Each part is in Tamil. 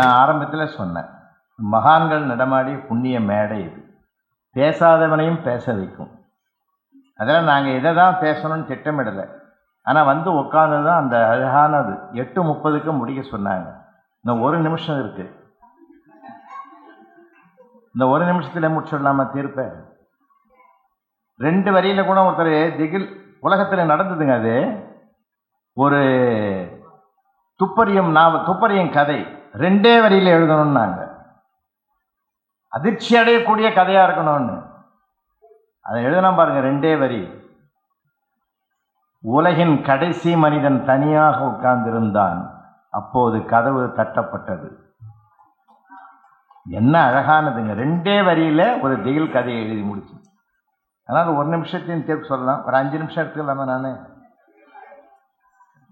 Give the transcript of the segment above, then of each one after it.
நான் ஆரம்பத்தில் சொன்னேன் மகான்கள் நடமாடி புண்ணிய மேடை இது. பேசாதவனையும் பேச வைக்கும். அதெல்லாம் நாங்கள் இதை தான் பேசணும்னு திட்டமிடலை. ஆனால் வந்து உட்காந்து தான் அந்த அழகானது. எட்டு முப்பதுக்கு முடிக்க சொன்னாங்க. இன்னும் ஒரு நிமிஷம் இருக்கு. இந்த ஒரு நிமிஷத்தில் முடிச்சிடலாமா தீர்ப்பை? ரெண்டு வரியில கூட ஒருத்தர் திகில் உலகத்தில் நடந்ததுங்க அது. ஒரு துப்பறியும் நாவ துப்பறியும் கதை. ரெண்டே வரியில் எழுதணும்னாங்க. அதிர்ச்சி அடையக்கூடிய கதையாக இருக்கணும்னு. அதை எழுதலாம் பாருங்க ரெண்டே வரி. உலகின் கடைசி மனிதன் தனியாக உட்கார்ந்திருந்தான். அப்போது கதவு தட்டப்பட்டது. என்ன அழகானதுங்க. ரெண்டே வரியில் ஒரு திகில் கதையை எழுதி முடிச்சு. அதனால் ஒரு நிமிஷத்தையும் தேர்வு சொல்லலாம். ஒரு அஞ்சு நிமிஷம் எடுத்துக்கலாமா நான்?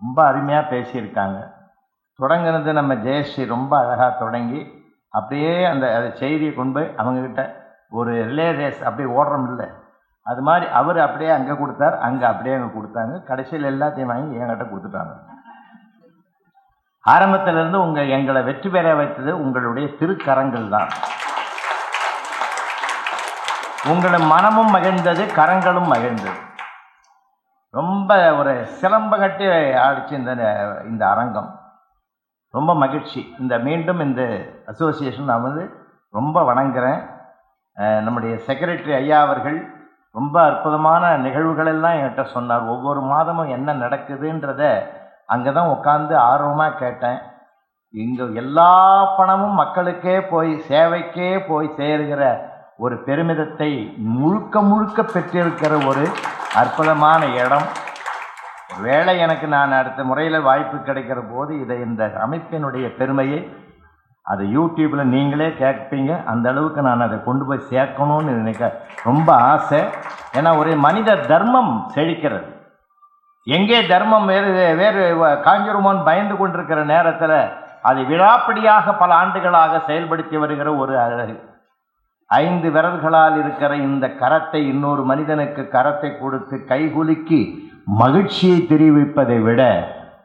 ரொம்ப அருமையாக பேசியிருக்காங்க. தொடங்குனது நம்ம ஜெயஸ்ரீ ரொம்ப அழகாக தொடங்கி அப்படியே அந்த அதை செய்தியை கொண்டு போய் அவங்கக்கிட்ட ஒரு ரிலே ரேஸ் அப்படியே ஓடுறோம் இல்லை அது மாதிரி அவர் அப்படியே அங்கே கொடுத்தார் அங்கே அப்படியே அங்கே கொடுத்தாங்க. கடைசியில் எல்லாத்தையும் வாங்கி என்கிட்ட கொடுத்துட்டாங்க. ஆரம்பத்திலிருந்து உங்கள் எங்களை வெற்றி பெற வைத்தது உங்களுடைய திருக்கரங்கள் தான். உங்களோட மனமும் மகிழ்ந்தது கரங்களும் மகிழ்ந்தது. ரொம்ப ஒரு சிலம்ப கட்டி ஆடிச்சு இந்த இந்த அரங்கம். ரொம்ப மகிழ்ச்சி. இந்த மீண்டும் இந்த அசோசியேஷன் நான் வந்து ரொம்ப வணங்குறேன். நம்முடைய செக்ரட்டரி ஐயா அவர்கள் ரொம்ப அற்புதமான நிகழ்வுகளெல்லாம் என்கிட்ட சொன்னார். ஒவ்வொரு மாதமும் என்ன நடக்குதுன்றத அங்கே தான் உட்காந்து ஆர்வமாக கேட்டேன். இங்கே எல்லா பணமும் மக்களுக்கே போய் சேவைக்கே போய் சேருகிற ஒரு பெருமிதத்தை முழுக்க முழுக்க பெற்றிருக்கிற ஒரு அற்புதமான இடம். வேலை எனக்கு நான் அடுத்த முறையில் வாய்ப்பு கிடைக்கிற போது இதை இந்த அமைப்பினுடைய பெருமையை அதை யூடியூப்பில் நீங்களே கேட்பீங்க. அந்த அளவுக்கு நான் அதை கொண்டு போய் சேர்க்கணும்னு நினைக்க ரொம்ப ஆசை. ஏன்னா ஒரு மனித தர்மம் செழிக்கிறது. எங்கே தர்மம் வேறு வேறு வ- பயந்து கொண்டிருக்கிற நேரத்தில் அதை விழாப்படியாக பல ஆண்டுகளாக செயல்படுத்தி வருகிற ஒரு அழகு. ஐந்து விரல்களால் இருக்கிற இந்த கரத்தை இன்னொரு மனிதனுக்கு கரத்தை கொடுத்து கைகுலுக்கி மகிழ்ச்சியை தெரிவிப்பதை விட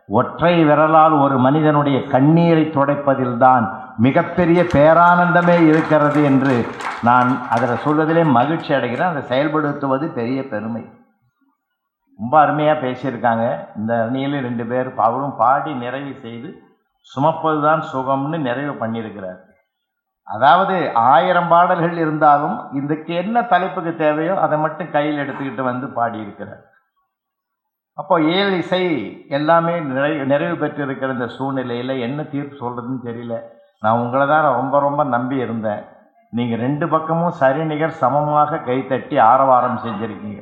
ஒற்றை விரலால் ஒரு மனிதனுடைய கண்ணீரை துடைப்பதில்தான் மிகப்பெரிய பேரானந்தமே இருக்கிறது என்று நான் அதில் சொல்வதிலே மகிழ்ச்சி அடைகிறேன். அதை செயல்படுத்துவது பெரிய பெருமை. ரொம்ப அருமையாக பேசியிருக்காங்க. இந்த அணியில் ரெண்டு பேர் அவரும் பாடி நிறைவு செய்து சுமப்பது தான் சுகம்னு நிறைவு பண்ணியிருக்கிறார். அதாவது ஆயிரம் பாடல்கள் இருந்தாலும் இதுக்கு என்ன தலைப்புக்கு தேவையோ அதை மட்டும் கையில் எடுத்துக்கிட்டு வந்து பாடியிருக்கிறார். அப்போ ஏழு இசை எல்லாமே நிறைவு நிறைவு பெற்றிருக்கிற இந்த சூழ்நிலையில் என்ன தீர்ப்பு சொல்கிறதுன்னு தெரியல. நான் உங்களை தான் ரொம்ப ரொம்ப நம்பி இருந்தேன். நீங்கள் ரெண்டு பக்கமும் சரிநிகர் சமமாக கைத்தட்டி ஆரவாரம் செஞ்சுருக்கீங்க.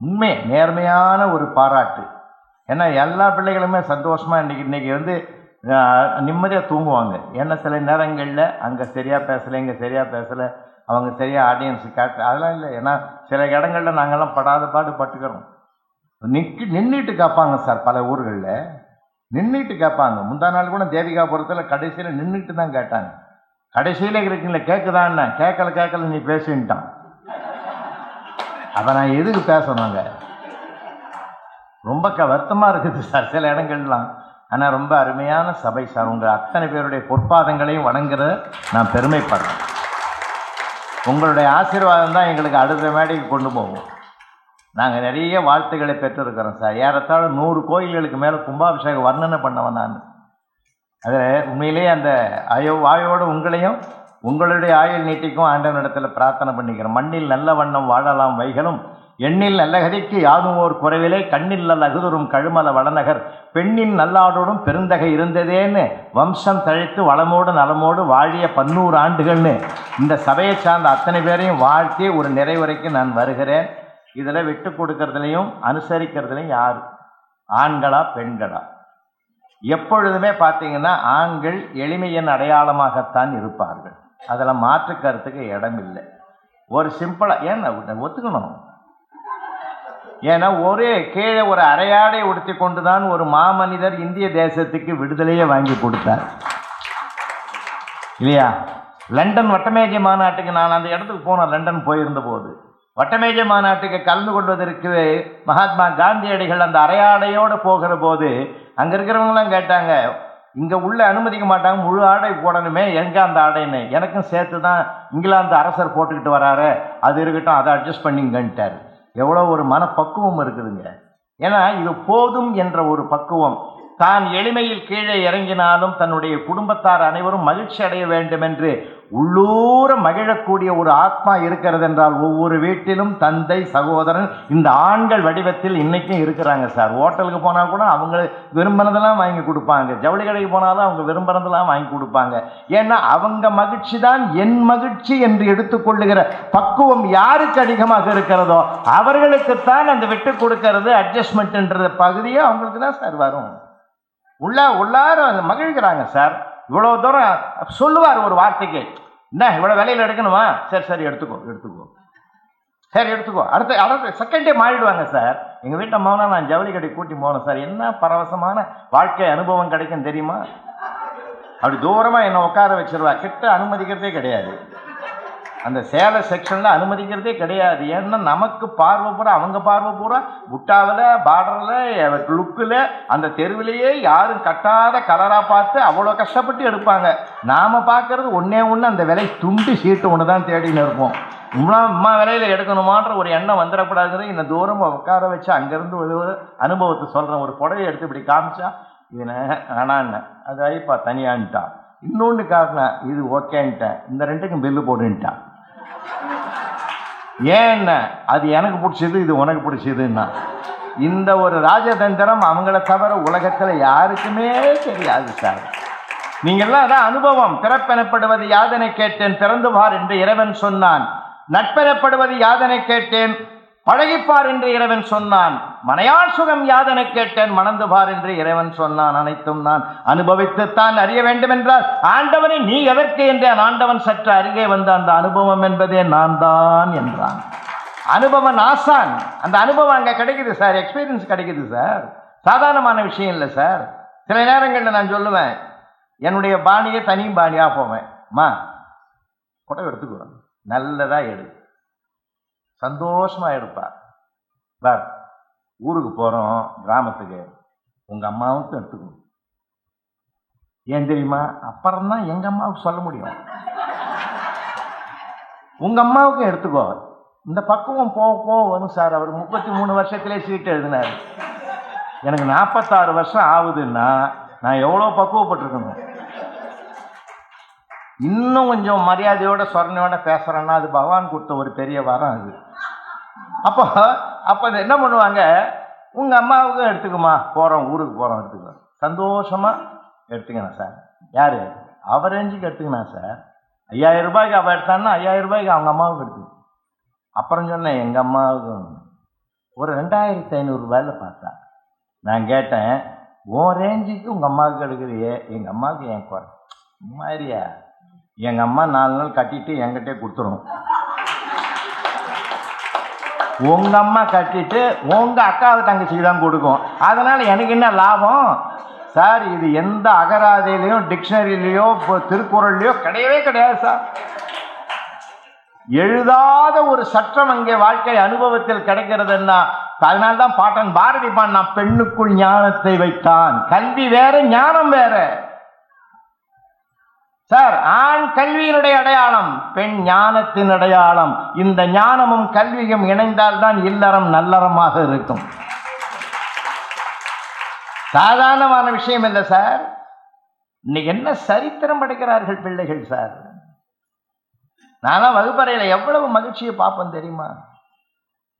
உண்மை நேர்மையான ஒரு பாராட்டு. ஏன்னா எல்லா பிள்ளைகளுமே சந்தோஷமாக இன்றைக்கி இன்றைக்கி வந்து நிம்மதியாக தூங்குவாங்க. ஏன்னா சில நேரங்களில் அங்கே சரியாக பேசலை இங்கே சரியாக பேசலை அவங்க சரியாக ஆடியன்ஸ் கேட்டு அதெல்லாம் இல்லை. ஏன்னா சில இடங்களில் நாங்கள்லாம் படாத பாடு பட்டுக்கிறோம். நிற்கி நின்றுட்டு கேட்பாங்க சார் பல ஊர்களில். நின்றுட்டு கேட்பாங்க முந்தா நாள் கூட தேவிகாபுரத்தில் கடைசியில் நின்றுட்டு தான் கேட்டாங்க. கடைசியில் இருக்கீங்களே கேட்குதான்னா கேட்கல கேட்கல நீ பேசின்ட்டான். அதை நான் எதுக்கு பேசணுங்க ரொம்ப க வருத்தமாக இருக்குது சார் சில இடங்கள்லாம். ஆனால் ரொம்ப அருமையான சபை சார். உங்கள் அத்தனை பேருடைய பொற்பாதங்களையும் வணங்குற நான் பெருமைப்படுறேன். உங்களுடைய ஆசீர்வாதம் தான் எங்களுக்கு அடுத்த மேடைக்கு கொண்டு போகும். நாங்கள் நிறைய வாழ்த்துக்களை பெற்றிருக்கிறோம் சார். ஏறத்தாழ நூறு கோயில்களுக்கு மேலே கும்பாபிஷேகம் வர்ணனை பண்ணவன் நான். அது உண்மையிலேயே அந்த அயோ வாயோடு உங்களையும் உங்களுடைய ஆயுள் நீட்டிக்கும் ஆண்டவனிடத்தில் பிரார்த்தனை பண்ணிக்கிறோம். மண்ணில் நல்ல வண்ணம் வாழலாம் வைகளும் எண்ணில் நல்ல கதிக்கு யாதும் ஓர் குறைவிலே கண்ணில் நல்ல அகுதுரும் கழுமல வளநகர் பெண்ணின் நல்லாடோடும் பெருந்தகை இருந்ததேன்னு வம்சம் தழைத்து வளமோடு நலமோடு வாழிய பன்னூறு ஆண்டுகள்னு இந்த சபையை சார்ந்த அத்தனை பேரையும் வாழ்த்தி ஒரு நிறைவுரைக்கு நான் வருகிறேன். இதில் விட்டு கொடுக்கறதுலையும் அனுசரிக்கிறதுலையும் யார்? ஆண்களா பெண்களா? எப்பொழுதுமே பார்த்தீங்கன்னா ஆண்கள் எளிமையின் அடையாளமாகத்தான் இருப்பார்கள். அதில் மாற்று கருத்துக்கு இடம் இல்லை ஒரு சிம்பிளாக ஏன்னா ஒத்துக்கணும்? ஏன்னா ஒரே கீழே ஒரு அரையாடை உடுத்தி கொண்டு தான் ஒரு மாமனிதர் இந்திய தேசத்துக்கு விடுதலையே வாங்கி கொடுத்தார். இல்லையா? லண்டன் வட்டமேஜை மாநாட்டுக்கு நான் அந்த இடத்துக்கு போனேன் லண்டன் போயிருந்த போது வட்டமேஜ மாநாட்டுக்கு கலந்து கொள்வதற்கு மகாத்மா காந்தியடிகள் அந்த அரையாடையோடு போகிற போது அங்கே இருக்கிறவங்களாம் கேட்டாங்க இங்கே உள்ள அனுமதிக்க மாட்டாங்க முழு ஆடை போடணுமே எங்கே அந்த ஆடைன்னு? எனக்கும் சேர்த்து தான் இங்கிலாந்து அரசர் போட்டுக்கிட்டு வராரு அது இருக்கட்டும் அதை அட்ஜஸ்ட் பண்ணிங்கன்ட்டார். எவ்வளோ ஒரு மனப்பக்குவம் இருக்குதுங்க. ஏன்னா இது போதும் என்ற ஒரு பக்குவம். தான் எளிமையில் கீழே இறங்கினாலும் தன்னுடைய குடும்பத்தார் அனைவரும் மகிழ்ச்சி அடைய வேண்டும் என்று உள்ளூர மகிழக்கூடிய ஒரு ஆத்மா இருக்கிறது என்றால் ஒவ்வொரு வீட்டிலும் தந்தை சகோதரன் இந்த ஆண்கள் வடிவத்தில் இன்னைக்கும் இருக்கிறாங்க சார். ஹோட்டலுக்கு போனால் கூட அவங்க விரும்பினதெல்லாம் வாங்கி கொடுப்பாங்க. ஜவுளி கடைக்கு போனாலும் அவங்க விரும்பினதெல்லாம் வாங்கி கொடுப்பாங்க. ஏன்னா அவங்க மகிழ்ச்சி தான் என் மகிழ்ச்சி என்று எடுத்துக்கொள்ளுகிற பக்குவம் யாருக்கு அதிகமாக இருக்கிறதோ அவர்களுக்குத்தான் அந்த விட்டு கொடுக்கறது அட்ஜஸ்ட்மெண்ட்ன்ற பகுதியே அவங்களுக்கு தான் சார் வரும். உள்ள உள்ளார மகிழ்கிறாங்க சார். இவ்வளோ தூரம் சொல்லுவார் ஒரு வார்த்தைக்கு. என்ன இவ்வளோ விலையில் எடுக்கணுமா? சரி சரி எடுத்துக்கோ எடுத்துக்கோ. சரி எடுத்துக்கோ. அடுத்த அடுத்த செகண்டே மாறிடுவாங்க சார். எங்கள் வீட்டை மௌனா நான் ஜவுளி கடை கூட்டி போனேன் சார். என்ன பரவசமான வாழ்க்கை அனுபவம் கிடைக்கும் தெரியுமா? அப்படி தூரமாக என்னை உட்கார வச்சிருவா. கிட்ட அனுமதிக்கிறதே கிடையாது. அந்த சேலை செக்ஷனில் அனுமதிக்கிறதே கிடையாது. ஏன்னா நமக்கு பார்வை பூரா அவங்க பார்வை பூரா புட்டாவில் பார்டரில் லுக்கில் அந்த தெருவிலேயே யாரும் கட்டாத கலராக பார்த்து அவ்வளோ கஷ்டப்பட்டு எடுப்பாங்க. நாம் பார்க்கறது ஒன்றே ஒன்று அந்த விலை துண்டு சீட்டு ஒன்று தான் தேடின்னு இருப்போம் இம்மா அம்மா விலையில் எடுக்கணுமான்ற ஒரு எண்ணம் வந்துடக்கூடாதுன்னு இந்த தூரம் உட்கார வச்சு அங்கேருந்து ஒரு அனுபவத்தை சொல்கிறேன் ஒரு புடவை எடுத்து இப்படி காமிச்சா இதுன வேணான்னு. அது ஐப்பா தனியான்ட்டான். இன்னொன்று காரணம் இது ஓகேன்ட்டேன். இந்த ரெண்டுக்கும் பில்லு போடுன்ட்டான். ஏன் அது எனக்கு பிடிச்சது இது உனக்கு பிடிச்சதுன்னா. இந்த ஒரு ராஜதந்திரம் அவங்கள தவிர உலகத்தில் யாருக்குமே தெரியாது சார். நீங்கள்லாம் அதான் அனுபவம். பிறப்பெனப்படுவது யாதனை கேட்டேன் பிறந்துவார் என்று இறைவன் சொன்னான். நட்பெனப்படுவது யாதனை கேட்டேன் பழகிப்பார் என்று இறைவன் சொன்னான். மனையாள் சுகம் யாதன கேட்டேன் மணந்து பார் என்று இறைவன் சொன்னான். அனைத்தும் நான் அனுபவித்துத்தான் அறிய வேண்டும் என்றால் ஆண்டவனை நீ எதற்கு என்றேன்? ஆண்டவன் சற்று அருகே வந்த அந்த அனுபவம் என்பதே நான் தான் என்றான். அனுபவம் ஆசான் அந்த அனுபவம் அங்கே கிடைக்குது சார். எக்ஸ்பீரியன்ஸ் கிடைக்குது சார். சாதாரணமான விஷயம் இல்லை சார். சில நேரங்களில் நான் சொல்லுவேன் என்னுடைய பாணியை தனி பாணியாக போவேன். மா புடவை எடுத்துக்குவேன் நல்லதாக எடு. சந்தோஷமாக எடுப்பாள் பார் ஊருக்கு போகிறோம் கிராமத்துக்கு. உங்கள் அம்மாவுக்கும் எடுத்துக்கணும். ஏன் தெரியுமா? அப்புறம் தான் எங்கள் அம்மாவுக்கு சொல்ல முடியும். உங்கள் அம்மாவுக்கும் எடுத்துக்கோ. இந்த பக்குவம் போக போக வரும் சார். அவர் முப்பத்தி மூணு வருஷத்திலே சீட்டு எழுதினார். எனக்கு நாற்பத்தாறு வருஷம் ஆகுதுன்னா நான் எவ்வளோ பக்குவப்பட்டிருக்கணும்? இன்னும் கொஞ்சம் மரியாதையோட சொரணையோட பேசுகிறேன்னா அது பகவான் கொடுத்த ஒரு பெரிய வரம் அது. அப்போ அப்போ என்ன பண்ணுவாங்க? உங்கள் அம்மாவுக்கும் எடுத்துக்குமா? போகிறோம் ஊருக்கு போகிறோம் எடுத்துக்கோ சந்தோஷமாக எடுத்துக்கணும் சார். யார்? அவர் ரேஞ்சுக்கு எடுத்துக்கணும் சார். ஐயாயிரம் ரூபாய்க்கு அவள் எடுத்தான்னா ஐயாயிரம் ரூபாய்க்கு அவங்க அம்மாவுக்கு எடுத்துக்கணும் அப்புறம் சொன்னேன் எங்கள் அம்மாவுக்கும். ஒரு ரெண்டாயிரத்தி ஐநூறுரூபாயில் பார்த்தா நான் கேட்டேன் உன் ரேஞ்சுக்கு உங்கள் அம்மாவுக்கு எடுக்கிறியே? எங்கள் அம்மாவுக்கு ஏன் குறை? மாதிரியா எங்கள் அம்மா நாலு நாள் கட்டிட்டு என்கிட்டே கொடுத்துரும். உங்கள் அம்மா கட்டிட்டு உங்கள் அக்காவை தங்கச்சிக்கு தான் கொடுக்கும். அதனால் எனக்கு என்ன லாபம்? சார் இது எந்த அகராதையிலையும் டிக்ஷனரியிலையோ இப்போ திருக்குறள்லையோ கிடையவே கிடையாது சார். எழுதாத ஒரு சட்டம் அங்கே வாழ்க்கை அனுபவத்தில் கிடைக்கிறதுன்னா அதனால்தான் பாட்டன் பாரதி நான் பெண்ணுக்குள் ஞானத்தை வைத்தான். கல்வி வேற ஞானம் வேற. சார் ஆண் கல்வியினுடைய அடையாளம் பெண் ஞானத்தின் அடையாளம். இந்த ஞானமும் கல்வியும் இணைந்தால்தான் இல்லறம் நல்லறமாக இருக்கும். சாதாரணமான விஷயம் இல்லை சார். இன்னைக்கு என்ன சரித்திரம் படைக்கிறார்கள் பிள்ளைகள் சார்? நானும் வகுப்பறையில் எவ்வளவு மகிழ்ச்சியை பார்ப்போம் தெரியுமா?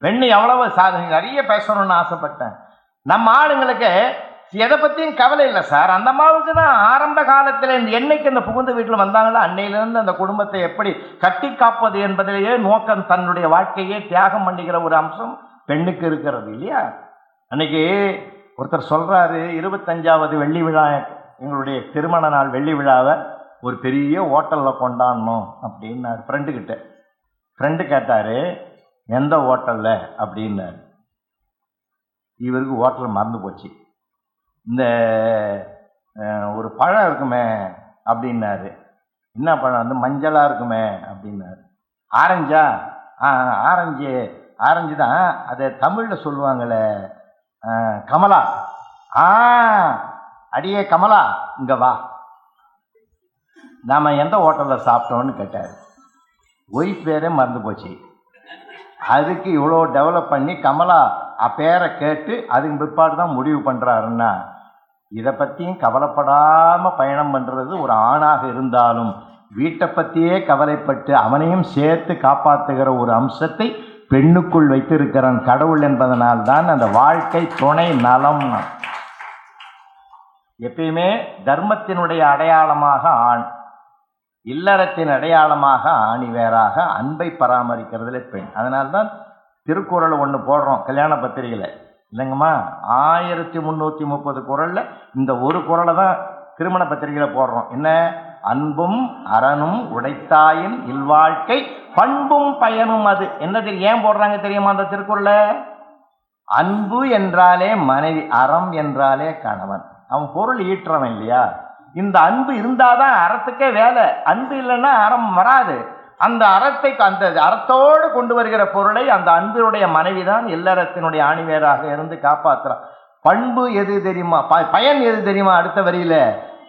பெண்ணு எவ்வளவு சாதனை நிறைய பேசணும்னு ஆசைப்பட்டேன். நம்ம ஆளுங்களுக்கு எதை பற்றியும் கவலை இல்லை சார். அந்த அம்மாவுக்கு தான் ஆரம்ப காலத்தில் இந்த என்னைக்கு இந்த புகுந்த வீட்டில் வந்தாங்களோ? அன்னையிலிருந்து அந்த குடும்பத்தை எப்படி கட்டி காப்பது என்பதிலேயே நோக்கம் தன்னுடைய வாழ்க்கையே தியாகம் பண்ணிக்கிற ஒரு அம்சம் பெண்ணுக்கு இருக்கிறது இல்லையா? அன்னைக்கு ஒருத்தர் சொல்கிறாரு இருபத்தஞ்சாவது வெள்ளி விழா எங்களுடைய திருமண நாள் வெள்ளி விழாவை ஒரு பெரிய ஹோட்டலில் கொண்டாடணும் அப்படின்னாரு. ஃப்ரெண்டுக்கிட்ட ஃப்ரெண்டு கேட்டார் எந்த ஹோட்டலில்? அப்படின்னாரு. இவருக்கு ஹோட்டல் மறந்து போச்சு. இந்த ஒரு பழம் இருக்குமே அப்படின்னாரு. என்ன பழம்? வந்து மஞ்சளாக இருக்குமே அப்படின்னாரு. ஆரஞ்சா? ஆ ஆரஞ்சு ஆரஞ்சு தான். அதை தமிழில் சொல்லுவாங்களே கமலா. ஆ அடியே கமலா இங்கே வா. நாம் எந்த ஹோட்டலில் சாப்பிட்டோன்னு கேட்டார். ஒய்ஃப் பேரே மறந்து போச்சு. அதுக்கு இவ்வளோ டெவலப் பண்ணி கமலா அப்பேரை பேரை கேட்டு அதுக்கு பிற்பாடு தான் முடிவு பண்ணுறாருன்னா இதை பற்றியும் கவலைப்படாமல் பயணம் பண்ணுறது ஒரு ஆணாக இருந்தாலும் வீட்டை பற்றியே கவலைப்பட்டு அவனையும் சேர்த்து காப்பாற்றுகிற ஒரு அம்சத்தை பெண்ணுக்குள் வைத்திருக்கிறான் கடவுள் என்பதனால் தான் அந்த வாழ்க்கை துணை நலம். எப்பயுமே தர்மத்தினுடைய அடையாளமாக ஆண் இல்லறத்தின் அடையாளமாக ஆணி வேறாக அன்பை பராமரிக்கிறதுல பெண். அதனால்தான் திருக்குறள் ஒன்று போடுறோம் கல்யாண பத்திரிகையில். இல்லைங்கம்மா ஆயிரத்தி முந்நூற்றி முப்பது குறளில் இந்த ஒரு குறளை தான் திருமண பத்திரிகையில் போடுறோம். என்ன? அன்பும் அறனும் உடைத்தாயின் இல்வாழ்க்கை பண்பும் பயனும் அது. என்னது ஏன் போடுறாங்க தெரியுமா அந்த திருக்குறளை? அன்பு என்றாலே மனைவி அறம் என்றாலே கணவன். அவன் பொருள் ஈட்டுறவன் இல்லையா? இந்த அன்பு இருந்தாதான் அறத்துக்கே வேலை. அன்பு இல்லைன்னா அறம் வராது. அந்த அறத்தை அந்த அறத்தோடு கொண்டு வருகிற பொருளை அந்த அன்பினுடைய மனைவி தான் இல்லறத்தினுடைய ஆணிவேராக இருந்து காப்பாற்றுறான் பண்பு எது தெரியுமா? ப- பயன் எது தெரியுமா அடுத்த வரியில?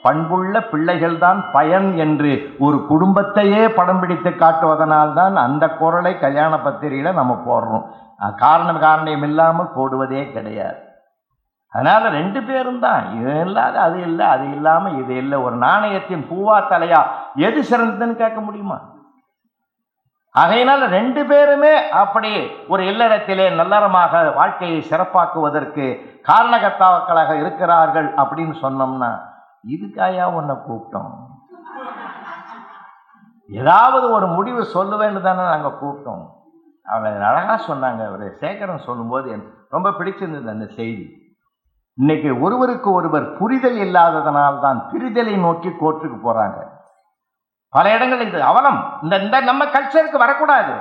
பண்புள்ள பிள்ளைகள் தான் பயன் என்று ஒரு குடும்பத்தையே படம் பிடித்து காட்டுவதனால் தான் அந்த குரலை கல்யாண பத்திரிகையில் நம்ம போடுறோம். காரணம் காரணம் இல்லாமல் போடுவதே கிடையாது. அதனால் ரெண்டு பேரும் தான். இது இல்லாத அது இல்லை அது இல்லாமல் இது இல்லை. ஒரு நாணயத்தின் பூவா தலையா எது சிறந்ததுன்னு கேட்க முடியுமா? ஆகையினால் ரெண்டு பேருமே அப்படி ஒரு இல்லறத்திலே நல்லறமாக வாழ்க்கையை சிறப்பாக்குவதற்கு காரணகர்த்தாக்களாக இருக்கிறார்கள் அப்படின்னு சொன்னோம்னா இதுக்காயா உன்னை கூப்பிட்டோம்? ஏதாவது ஒரு முடிவு சொல்லுவேன்னு தானே நாங்கள் கூப்பிட்டோம். அவங்க அழகாக சொன்னாங்க. அவர் சேகரன் சொல்லும்போது எனக்கு ரொம்ப பிடிச்சிருந்தது அந்த செய்தி. இன்னைக்கு ஒருவருக்கு ஒருவர் புரிதல் இல்லாததனால் தான் பிரிதலை நோக்கி கோர்ட்டுக்கு போகிறாங்க பல இடங்களில் இது அவலம். இந்த இந்த நம்ம கல்ச்சருக்கு வரக்கூடாது.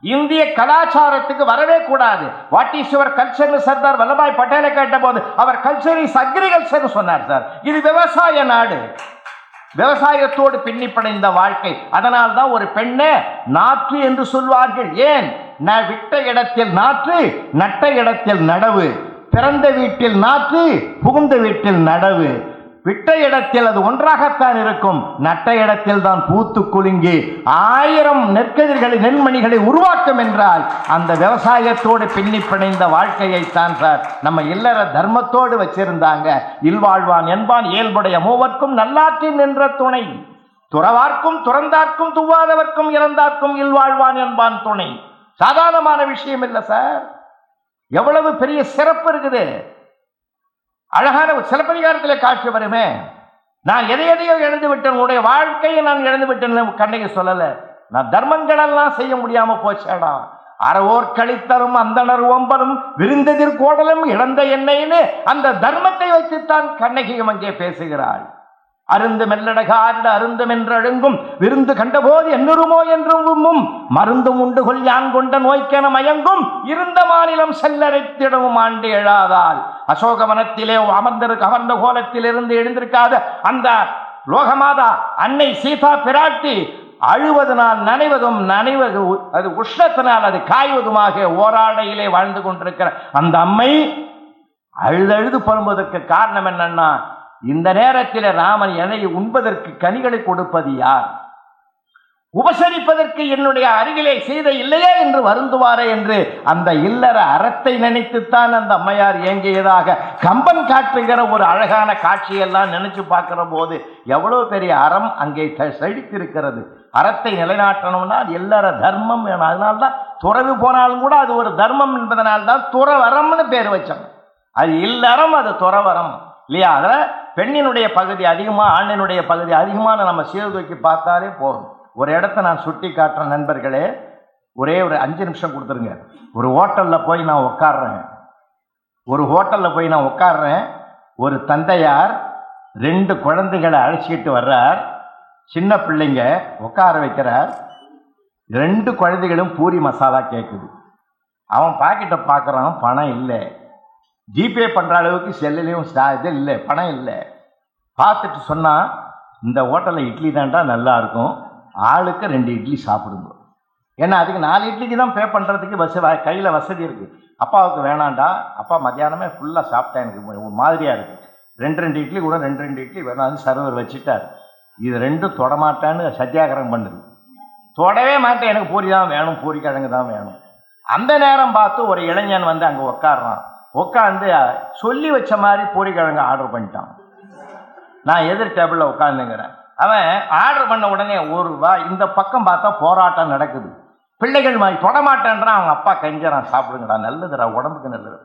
இந்திய கலாச்சாரத்துக்கு வரவே கூடாது. What is your culture Sardar Vallabhbhai பட்டேலை கேட்டபோது அவர் கல்ச்சர் இஸ் அக்ரிகல்ச்சர் சொன்னார் சார் இது விவசாய நாடு. விவசாயத்தோடு பின்னிப்படைந்த வாழ்க்கை. அதனால் தான் ஒரு பெண்ணை நாற்று என்று சொல்வார்கள். ஏன்? நான் விட்ட இடத்தில் நாற்று நட்ட இடத்தில் நடவு. பிறந்த வீட்டில் நாற்று புகுந்த வீட்டில் நடவு. விட்ட இடத்தில் அது ஒன்றாகத்தான் இருக்கும். நட்ட இடத்தில் தான் பூத்து குலுங்கி ஆயிரம் நெற்கதிர்களை நெல்மணிகளை உருவாக்கும் என்றால் அந்த விவசாயத்தோடு பின்னி பிணைந்த வாழ்க்கையைத்தான் சார் நம்ம இல்லற தர்மத்தோடு வச்சிருந்தாங்க. இல்வாழ்வான் என்பான் இயல்புடைய மூவர்க்கும் நல்லாற்றின் நின்ற துணை. துறவார்க்கும் துறந்தார்க்கும் துவாதவர்க்கும் இறந்தார்க்கும் இல்வாழ்வான் என்பான் துணை. சாதாரணமான விஷயம் இல்லை சார். எவ்வளவு பெரிய சிறப்பு இருக்குது. அழகான ஒரு சிலப்பதிகாரத்தில் காட்சி வருமே. நான் எதை எதையோ இழந்து விட்டேன். உன்னுடைய வாழ்க்கையை நான் இழந்து விட்டேன் கண்ணைக்கு சொல்லலை. நான் தர்மங்களெல்லாம் செய்ய முடியாம போச்சேடா. அறவோர் கழித்தரும் அந்தனர் ஒம்பலும் விருந்ததிர் கோடலும் இழந்த என்னைன்னு அந்த தர்மத்தை வைத்துத்தான் கண்ணகியும் அங்கே பேசுகிறாள். அருந்து மெல்லடகாரிட அருந்தும் என்றழுங்கும் விருந்து கண்டபோது என்னுருமோ என்றும் மருந்தும் உண்டு கொள் யான் கொண்ட நோய்க்கென மயங்கும் இருந்த மாநிலம் செல்லரைத்திடவும் ஆண்டு எழாதால். அசோகவனத்திலே அமர்ந்திருக்க கவர்ந்த கோலத்திலிருந்து எழுந்திருக்காத அந்த லோகமாதா அன்னை சீதா பிராட்டி அழுவதனால் நனைவதும் நனைவது உ- அது உஷ்ணத்தினால் அது காய்வதுமாக ஓராடையிலே வாழ்ந்து கொண்டிருக்கிற அந்த அம்மை அழுதழுது பரும்புவதற்கு காரணம் என்னன்னா இந்த நேரத்தில் ராமன் என்னை உண்பதற்கு கனிகளை கொடுப்பது யார்? உபசரிப்பதற்கு என்னுடைய அருகிலே செய்த இல்லையே என்று வருந்துவாரே என்று அந்த இல்லற அறத்தை நினைத்துத்தான் அந்த அம்மையார் ஏங்கியதாக கம்பன் காட்டுகிற ஒரு அழகான காட்சியெல்லாம் நினைச்சு பார்க்கிற போது எவ்வளோ பெரிய அறம் அங்கே செழித்திருக்கிறது. அறத்தை நிலைநாட்டணும்னா அது இல்லற தர்மம் வேணும். அதனால்தான் துறவு போனாலும் கூட அது ஒரு தர்மம் என்பதனால்தான் துறவரம்னு பேர் வச்சோம். அது இல்லறம் அது துறவரம் இல்லையா? அதில் பெண்ணினுடைய பகுதி அதிகமாக ஆணினுடைய பகுதி அதிகமாக நம்ம சீர்தூக்கி பார்த்தாலே போதும். ஒரு இடத்த நான் சுட்டி காட்டுற நண்பர்களே. ஒரே ஒரு அஞ்சு நிமிஷம் கொடுத்துருங்க. ஒரு ஹோட்டலில் போய் நான் உட்காடுறேன் ஒரு ஹோட்டலில் போய் நான் உட்கார்றேன் ஒரு தந்தையார் ரெண்டு குழந்தைகளை அழைச்சிக்கிட்டு வர்றார். சின்ன பிள்ளைங்க உட்கார வைக்கிறார். ரெண்டு குழந்தைகளும் பூரி மசாலா கேட்குது அவன் பாக்கெட்டை பார்க்குறான் பணம் இல்லை. ஜிபே பண்ணுற அளவுக்கு செல்லுலேயும் ஸ்டா இது இல்லை பணம் இல்லை. பார்த்துட்டு சொன்னால் இந்த ஹோட்டலில் இட்லி தான்டா நல்லாயிருக்கும் ஆளுக்கு ரெண்டு இட்லி சாப்பிடுங்க. ஏன்னா அதுக்கு நாலு இட்லிக்கு தான் பே பண்ணுறதுக்கு வச கையில் வசதி இருக்குது அப்பாவுக்கு வேணாண்டா அப்பா மத்தியானமே ஃபுல்லாக சாப்பிட்டேன் எனக்கு ஒரு மாதிரியாக இருக்குது ரெண்டு ரெண்டு இட்லி கூட ரெண்டு ரெண்டு இட்லி வேணாம். சர்வர் வச்சுட்டார். இது ரெண்டும் தொடமாட்டான்னு சத்தியாகிரகம் பண்ணுது. தொடவே மாட்டேன். எனக்கு பூரி தான் வேணும். பூரி கிழங்கு தான் வேணும். அந்த நேரம் பார்த்து ஒரு இளைஞன் வந்து அங்கே உட்காடுறான் உட்காந்து சொல்லி வச்ச மாதிரி பூரி கிழங்கு ஆர்டர் பண்ணிட்டான். நான் எதிர் டேபிளில் உட்காந்துங்கிறேன் அவன் ஆர்டர் பண்ண உடனே ஒரு வா இந்த பக்கம் பார்த்தா போராட்டம் நடக்குது. பிள்ளைகள் மாதிரி தொடமாட்டேன்றான் அவங்க அப்பா கெஞ்சறான் சாப்பிடுங்கடா நல்லதுடா உடம்புக்கு நல்லது.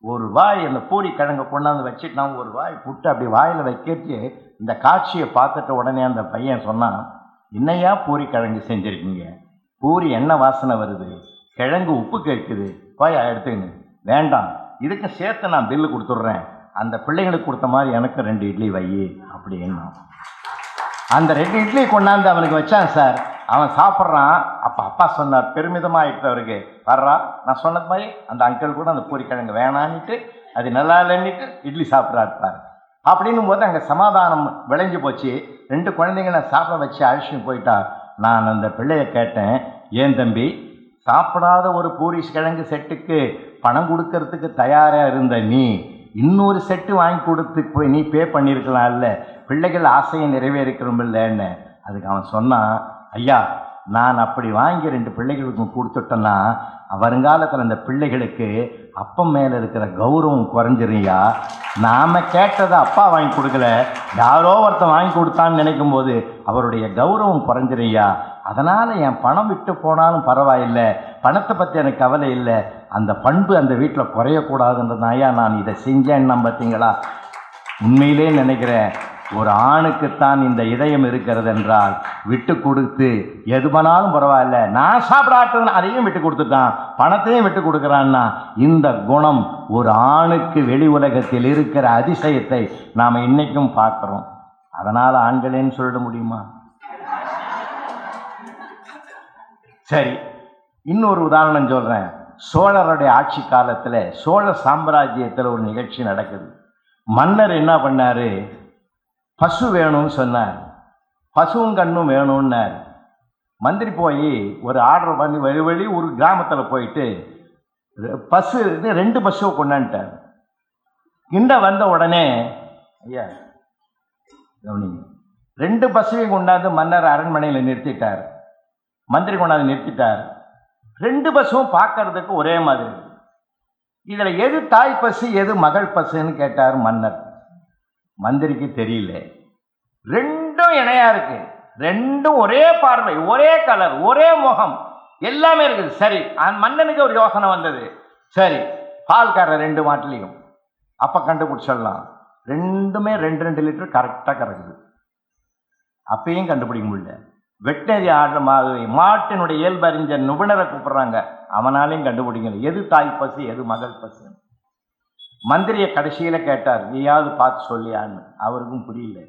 ஒரு வாய் அந்த பூரி கிழங்கை கொண்டாந்து வச்சுட்டு நான் ஒரு வாய் புட்டு அப்படி வாயில் வைக்கிறச்சு இந்த காட்சியை பார்த்துட்ட உடனே அந்த பையன் சொன்னான் என்னையா பூரி கிழங்கு செஞ்சுருக்கீங்க? பூரி என்ன வாசனை வருது? கிழங்கு உப்பு கேட்குது. போய் எடுத்துக்கின்னு. வேண்டாம். இதுக்கு சேர்த்து நான் பில்லு கொடுத்துட்றேன். அந்த பிள்ளைங்களுக்கு கொடுத்த மாதிரி எனக்கு ரெண்டு இட்லி வை அப்படின்னா. அந்த ரெண்டு இட்லி கொண்டாந்து அவனுக்கு வச்சான் சார். அவன் சாப்பிட்றான். அப்போ அப்பா சொன்னார் பெருமிதமாகிட்டு அவருக்கு வர்றா நான் சொன்னது மாதிரி அந்த அங்கிள் கூட அந்த பூரிக்கிழங்கு வேணான்னுட்டு அது நல்லா இல்லைன்னுட்டு இட்லி சாப்பிட்றாருப்பார் அப்படின்னும் போது அங்கே சமாதானம் விளைஞ்சு போச்சு. ரெண்டு குழந்தைங்கள சாப்பிட வச்சு அழிச்சுன்னு போயிட்டா. நான் அந்த பிள்ளையை கேட்டேன் ஏன் தம்பி சாப்பிடாத ஒரு பூரி கிழங்கு செட்டுக்கு பணம் கொடுக்கறதுக்கு தயாராக இருந்த நீ இன்னொரு செட்டு வாங்கி கொடுத்து போய் நீ பே பண்ணியிருக்கலாம்ல பிள்ளைகள் ஆசையை நிறைவேறிக்கிறோமில்லன்னு அதுக்கு அவன் சொன்னான் ஐயா நான் அப்படி வாங்கி ரெண்டு பிள்ளைகளுக்கும் கொடுத்துட்டேன்னா வருங்காலத்தில் அந்த பிள்ளைகளுக்கு அப்பம் மேலே இருக்கிற கௌரவம் குறைஞ்சிருயா நாம் கேட்டதை அப்பா வாங்கி கொடுக்கல. யாரோ ஒருத்தன் வாங்கி கொடுத்தான்னு நினைக்கும் போது அவருடைய கௌரவம் குறைஞ்சிருயா அதனால் என் பணம் விட்டு போனாலும் பரவாயில்லை பணத்தை பற்றி எனக்கு கவலை இல்லை அந்த பண்பு அந்த வீட்டில் குறையக்கூடாதுன்றதுனாயா நான் இதை செஞ்சேன்னா பார்த்தீங்களா? உண்மையிலே நினைக்கிறேன் ஒரு ஆணுக்குத்தான் இந்த இதயம் இருக்கிறது என்றால் விட்டு கொடுத்து எது பண்ணாலும் பரவாயில்ல. நான் சாப்பிடாட்டது அதையும் விட்டு கொடுத்துட்டான் பணத்தையும் விட்டு கொடுக்குறான்னா இந்த குணம் ஒரு ஆணுக்கு வெளி உலகத்தில் இருக்கிற அதிசயத்தை நாம் இன்றைக்கும் பார்க்குறோம். அதனால் ஆண்களேன்னு சொல்லிட முடியுமா? சரி இன்னொரு உதாரணம் சொல்கிறேன் சோழருடைய ஆட்சி காலத்தில் சோழ சாம்ராஜ்யத்தில் ஒரு நிகழ்ச்சி நடக்குது. மன்னர் என்ன பண்ணார்? பசு வேணும்னு சொன்னார். பசுவும் கண்ணும் வேணும்னார். மந்திரி போய் ஒரு ஆர்டர் பண்ணி வழி வழி ஒரு கிராமத்தில் போயிட்டு பஸ்ஸு இது ரெண்டு பஸ்ஸு கொண்டான்ட்டார் கிண்ட வந்த உடனே ஐயா கவனிங்க. ரெண்டு பசுவையும் கொண்டாந்து மன்னர் அரண்மனையில் நிறுத்திட்டார். மந்திரி கொண்டாந்து நிறுத்திட்டார். ரெண்டு பஸ்ஸும் பார்க்கறதுக்கு ஒரே மாதிரி. இதில் எது தாய் பஸ்ஸு எது மகள் பசுன்னு கேட்டார் மன்னர். மந்திரிக்கு தெரியல. ரெண்டும் இணையா இருக்கு. ரெண்டும் ஒரே பார்வை ஒரே கலர் ஒரே முகம். எல்லாமே இருக்குது. சரி அந்த மன்னனுக்கு ஒரு யோசனை வந்தது. சரி பால்காரர் ரெண்டு மாட்டிலையும். அப்போ கண்டுபிடிச்சிடலாம். ரெண்டுமே ரெண்டு ரெண்டு லிட்டர் கரெக்டாக கறக்குது. அப்பயும் கண்டுபிடிக்க முடியல. வெட்டினரி ஆடுற மாதிரி மாட்டினுடைய இயல்பறிஞ்ச நிபுணரை கூப்பிடுறாங்க. அவனாலையும் கண்டுபிடிக்கணும். எது தாய் பசு எது மகள் பசு? மந்திரியை கடைசியில் கேட்டார் நீயாவது பார்த்து சொல்லியான்னு. அவருக்கும் புரியல.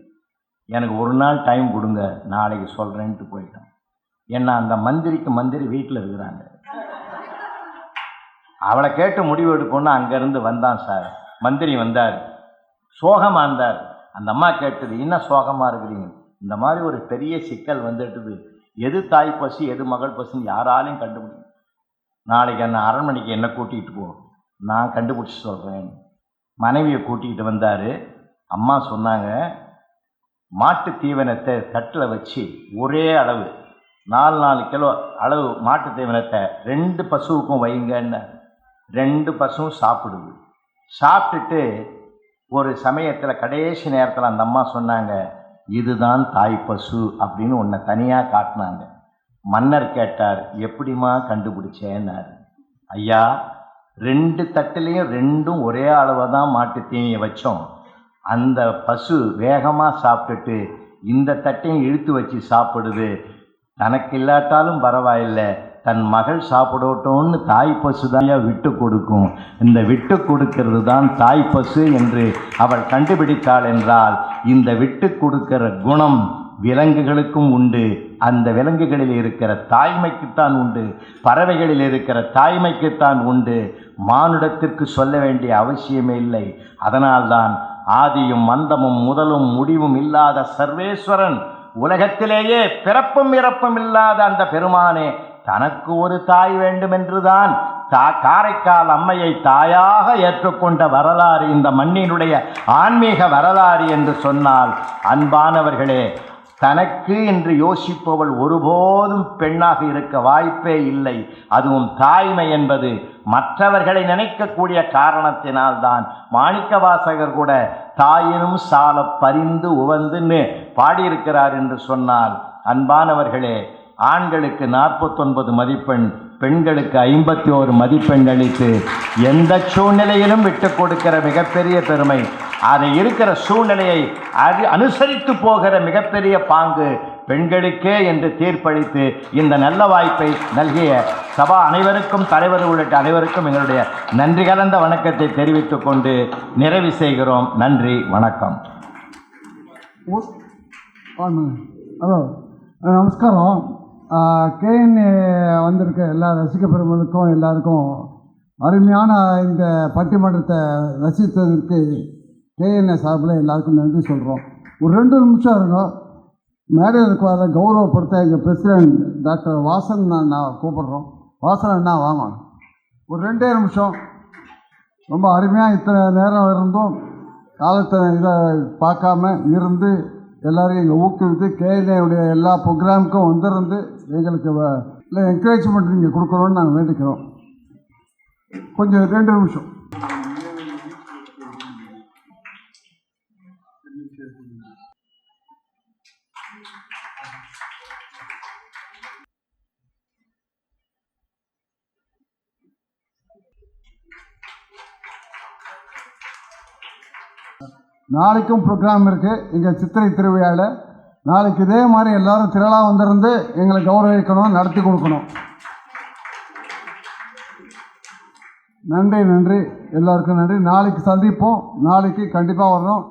எனக்கு ஒரு நாள் டைம் கொடுங்க நாளைக்கு சொல்கிறேன்ட்டு போயிட்டான். ஏன்னா அந்த மந்திரிக்கு மந்திரி வீட்டில் இருக்கிறாங்க. அவளை கேட்டு முடிவு எடுக்கணும்னு அங்கேருந்து வந்தான் சார். மந்திரி வந்தார். சோகமாக இருந்தார். அந்த அம்மா கேட்டது என்ன சோகமாக இருக்கிறீங்க? இந்த மாதிரி ஒரு பெரிய சிக்கல் வந்துட்டுது. எது தாய் பசு எது மகள் பசுன்னு யாராலையும் கண்டுபிடிக்க நாளைக்கு என்ன அரண்மனைக்கு என்ன கூட்டிகிட்டு போ. நான் கண்டுபிடிச்சி சொல்கிறேன் மனைவியை கூட்டிகிட்டு வந்தார். அம்மா சொன்னாங்க மாட்டு தீவனத்தை தட்டில் வச்சு ஒரே அளவு நாலு நாலு கிலோ அளவு மாட்டு தீவனத்தை ரெண்டு பசுவுக்கும் வைங்கன்னு. ரெண்டு பசுவும் சாப்பிடுது. சாப்பிட்டுட்டு ஒரு சமயத்தில் கடைசி நேரத்தில் அந்த அம்மா சொன்னாங்க இதுதான் தாய் பசு அப்படின்னு ஒன்றை தனியாக காட்டினாங்க. மன்னர் கேட்டார் எப்படிம்மா கண்டுபிடிச்சேன்னாரு? ஐயா ரெண்டு தட்டுலேயும் ரெண்டும் ஒரே அளவை தான் மாட்டு தீனியை வச்சோம். அந்த பசு வேகமாக சாப்பிட்டுட்டு இந்த தட்டையும் இழுத்து வச்சு சாப்பிடுது. தனக்கு இல்லாட்டாலும் பரவாயில்லை. தன் மகள் சாப்பிடட்டும்னு தாய் பசு தான் விட்டு கொடுக்கும். இந்த விட்டு கொடுக்கிறது தான் தாய் பசு என்று அவள் கண்டுபிடித்தாள் என்றால் இந்த விட்டு கொடுக்கிற குணம் விலங்குகளுக்கும் உண்டு. அந்த விலங்குகளில் இருக்கிற தாய்மைக்குத்தான் உண்டு. பறவைகளில் இருக்கிற தாய்மைக்குத்தான் உண்டு. மானுடத்திற்கு சொல்ல வேண்டிய அவசியமே இல்லை. அதனால்தான் ஆதியும் மந்தமும் முதலும் முடிவும் இல்லாத சர்வேஸ்வரன் உலகத்திலேயே பிறப்பும் இறப்பும் இல்லாத அந்த பெருமானே தனக்கு ஒரு தாய் வேண்டுமென்றுதான் தா காரைக்கால் அம்மையை தாயாக ஏற்றுக்கொண்ட வரலாறு இந்த மண்ணினுடைய ஆன்மீக வரலாறு என்று சொன்னால் அன்பானவர்களே தனக்கு என்று யோசிப்பவள் ஒருபோதும் பெண்ணாக இருக்க வாய்ப்பே இல்லை. அதுவும் தாய்மை என்பது மற்றவர்களை நினைக்கக்கூடிய காரணத்தினால்தான். மாணிக்கவாசகர் கூட தாயினும் சால பறிந்து உவந்துன்னு பாடியிருக்கிறார் என்று சொன்னால் அன்பானவர்களே ஆண்களுக்கு நாற்பத்தொன்பது மதிப்பெண் பெண்களுக்கு ஐம்பத்தி ஓரு மதிப்பெண் அளித்து எந்த சூழ்நிலையிலும் விட்டு கொடுக்கிற மிகப்பெரிய பெருமை அதை இருக்கிற சூழ்நிலையை அது அனுசரித்து போகிற மிகப்பெரிய பாங்கு பெண்களுக்கே என்று தீர்ப்பளித்து இந்த நல்ல வாய்ப்பை நல்கிய சபா அனைவருக்கும் தலைவர் உள்ளிட்ட அனைவருக்கும் எங்களுடைய நன்றி கலந்த வணக்கத்தை தெரிவித்துக் கொண்டு நிறைவு செய்கிறோம். நன்றி வணக்கம். நமஸ்காரம். கேஎன்ஏ வந்திருக்க எல்லா ரசிக பெருமளுக்கும் எல்லாருக்கும் அருமையான இந்த பட்டிமன்றத்தை ரசித்ததற்கு கேஎன்ஏ சார்பில் எல்லாருக்கும் நன்றி சொல்கிறோம் ஒரு ரெண்டு நிமிஷம் இருக்கும் மேடையில் இருக்கிற கௌரவப்படுத்த எங்கள் பிரசிடென்ட் டாக்டர் வாசன் நான் நான் கூப்பிடுறோம். வாசன் அண்ணா வாங்க. ஒரு ரெண்டே நிமிஷம். ரொம்ப அருமையாக இத்தனை நேரம் இருந்தும் காலத்தை இதை பார்க்காம இருந்து எல்லாரையும் எங்கள் ஊக்குவித்து கேஎன்ஏவுடைய எல்லா ப்ரோக்ராமுக்கும் வந்திருந்து எங்களுக்கு இல்லை என்கரேஜ்மெண்ட் நீங்கள் கொடுக்கணும்னு நாங்கள் வேண்டிக்கிறோம். கொஞ்சம் ரெண்டு நிமிஷம். நாளைக்கும் ப்ரோக்ராம் இருக்குது எங்கள் சித்திரை திருவிழாவில் நாளைக்கு இதே மாதிரி எல்லோரும் திரளாக வந்திருந்து எங்களை கௌரவிக்கணும் நடத்தி கொடுக்கணும். நன்றி நன்றி. எல்லாருக்கும் நன்றி. நாளைக்கு சந்திப்போம். நாளைக்கு கண்டிப்பாக வரணும்